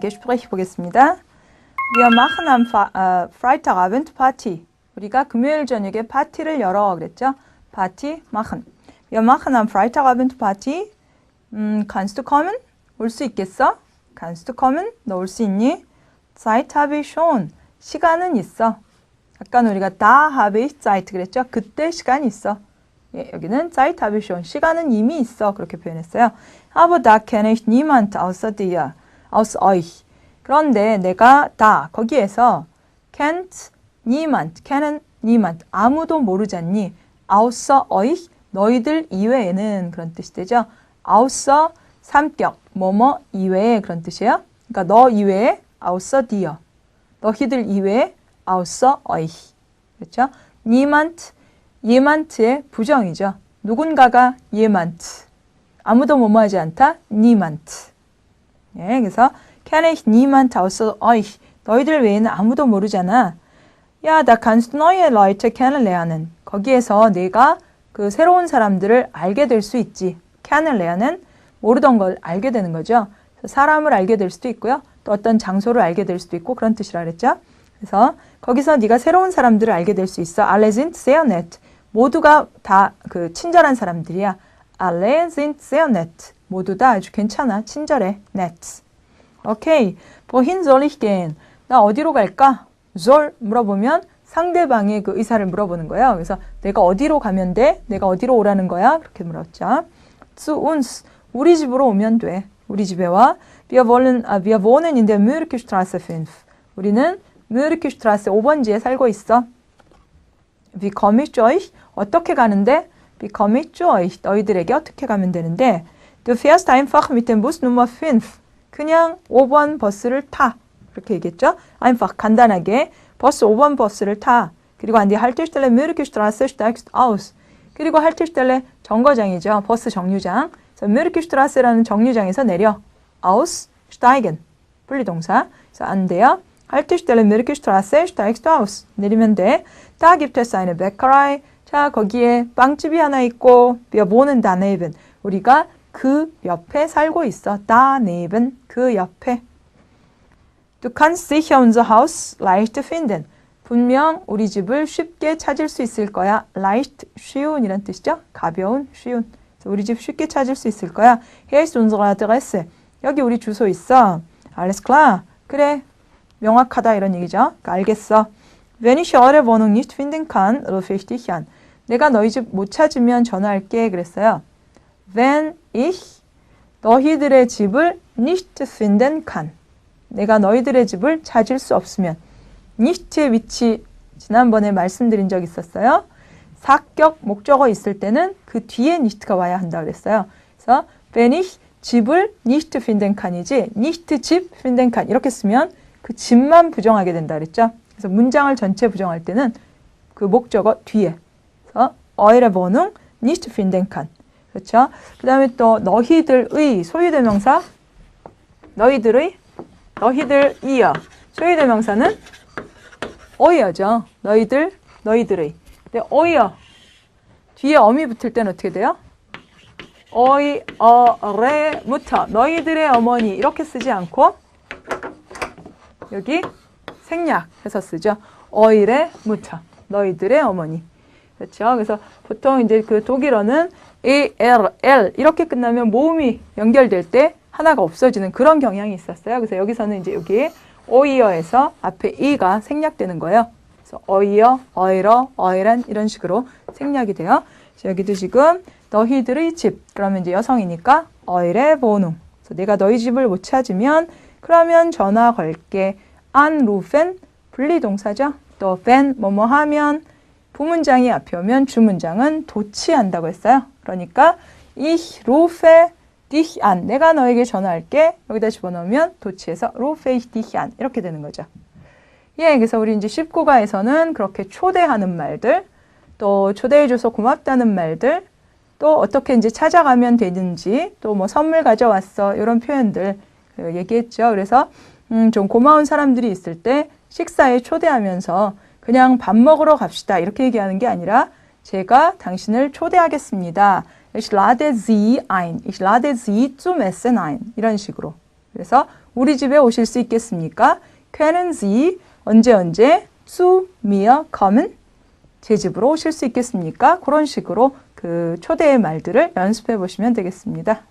Gespräch 보겠습니다. Wir machen am 어, Freitagabend Party. 우리가 금요일 저녁에 파티를 열어 그랬죠? 파티 machen. Wir machen am Freitagabend Party. 음, kannst du kommen? 올 수 있겠어? kannst du kommen? 너 올 수 있니? Zeit habe ich schon. 시간은 있어. 아까 우리가 da habe ich Zeit 그랬죠? 그때 시간이 있어. 예, 여기는 Zeit habe ich schon. 시간은 이미 있어. 그렇게 표현했어요. Aber da kenne ich niemand außer dir. Aus euch. 그런데 내가 다 거기에서 kennt niemand, kennen niemand, 아무도 모르잖니. außer euch, 너희들 이외에는 그런 뜻이 되죠. außer 삼격, 뭐뭐 이외에 그런 뜻이에요. 그러니까 너 이외에 außer dir. 너희들 이외에 außer euch. 그렇죠? niemand, jemand의 부정이죠. 누군가가 jemand. 아무도 뭐뭐 하지 않다. niemand. 예, 그래서 ich niemand außer euch. 너희들 외에는 아무도 모르잖아. 야, da kannst du neue Leute kennenlernen. 거기에서 내가 그 새로운 사람들을 알게 될 수 있지. kennenlernen 모르던 걸 알게 되는 거죠. 사람을 알게 될 수도 있고요. 또 어떤 장소를 알게 될 수도 있고 그런 뜻이라 그랬죠. 그래서 거기서 네가 새로운 사람들을 알게 될 수 있어. Sehr nett. 모두가 다 그 친절한 사람들이야. Sehr nett. 모두 다 아주 괜찮아. 친절해. nett. 오케이. wohin soll ich gehen? 나 어디로 갈까? soll 물어보면 상대방의 그 의사를 물어보는 거예요. 그래서 내가 어디로 가면 돼? 내가 어디로 오라는 거야? 그렇게 물었죠. zu uns. 우리 집으로 오면 돼. 우리 집에 와. Wir wollen, 아, wir wohnen in der Mürkstraße 5. 우리는 Mürkstraße 5번지에 살고 있어. Wie komme ich euch? 어떻게 가는데? Wie komme ich euch? 너희들에게 어떻게 가면 되는데? Du fährst einfach mit dem Bus Nummer 5. 그냥 5번 버스를 타. 그렇게 얘기했죠? einfach 간단하게 버스 5번 버스를 타. 그리고 an die Haltestelle Mürkstraße steigst aus. 그리고 할테슈텔레 정거장이죠. 버스 정류장. 그래서 Mürkstraße라는 정류장에서 내려. aus steigen. 분리동사. 그래서 안 돼요. Haltestelle Mürkstraße steigst aus. 내리면 돼. Da gibt es eine Bäckerei. 자, 거기에 빵집이 하나 있고, wir wohnen daneben. 우리가 그 옆에 살고 있어. daneben. 그 옆에. Du kannst sicher unser Haus leicht finden. 분명 우리 집을 쉽게 찾을 수 있을 거야. leicht, 쉬운이란 뜻이죠. 가벼운, 쉬운. 우리 집 쉽게 찾을 수 있을 거야. Hier ist unsere Adresse. 여기 우리 주소 있어. Alles klar. 그래. 명확하다 이런 얘기죠. 그러니까 알겠어. Wenn ich eure Wohnung nicht finden kann, rufe ich dich an. 내가 너희 집 못 찾으면 전화할게 그랬어요. Wenn ich 너희들의 집을 nicht finden kann. 내가 너희들의 집을 찾을 수 없으면 nicht의 위치 지난번에 말씀드린 적 있었어요. 사격 목적어 있을 때는 그 뒤에 nicht가 와야 한다 그랬어요. 그래서 wenn ich 집을 nicht finden kann이지 nicht 집 finden kann 이렇게 쓰면 그 집만 부정하게 된다 그랬죠. 그래서 문장을 전체 부정할 때는 그 목적어 뒤에 그래서 eure Wohnung nicht finden kann 그렇죠. 그 다음에 또 너희들의 소유대명사 너희들의 너희들이여 소유대명사는 어이어죠. 너희들 너희들의 근데 어이어 뒤에 어미 붙을 때는 어떻게 돼요? 어이 어 레 부터 너희들의 어머니 이렇게 쓰지 않고 여기 생략해서 쓰죠. 어이레 무터 너희들의 어머니 그렇죠. 그래서 보통 이제 그 독일어는 A, L, L 이렇게 끝나면 모음이 연결될 때 하나가 없어지는 그런 경향이 있었어요. 그래서 여기서는 이제 여기 오이어에서 앞에 이가 생략되는 거예요. 그래서 어이어, 어이러, 어이란 이런 식으로 생략이 돼요. 그래서 여기도 지금 너희들의 집 그러면 이제 여성이니까 어이레 보누. 그래서 내가 너희 집을 못 찾으면 그러면 전화 걸게. 안 루펜 분리동사죠. 또 벤 뭐뭐 하면 부문장이 앞에 오면 주문장은 도치한다고 했어요. 그러니까 ich rufe dich an. 내가 너에게 전화할게. 여기다 집어넣으면 도치해서 rufe ich dich an. 이렇게 되는 거죠. 예, 그래서 우리 이제 19가에서는 그렇게 초대하는 말들, 또 초대해줘서 고맙다는 말들, 또 어떻게 이제 찾아가면 되는지, 또 뭐 선물 가져왔어. 이런 표현들 그 얘기했죠. 그래서 음, 좀 고마운 사람들이 있을 때 식사에 초대하면서 그냥 밥 먹으러 갑시다. 이렇게 얘기하는 게 아니라 제가 당신을 초대하겠습니다. Ich lade Sie ein. Ich lade Sie zum Essen ein. 이런 식으로. 그래서 우리 집에 오실 수 있겠습니까? können Sie 언제 언제 zu mir kommen? 제 집으로 오실 수 있겠습니까? 그런 식으로 그 초대의 말들을 연습해 보시면 되겠습니다.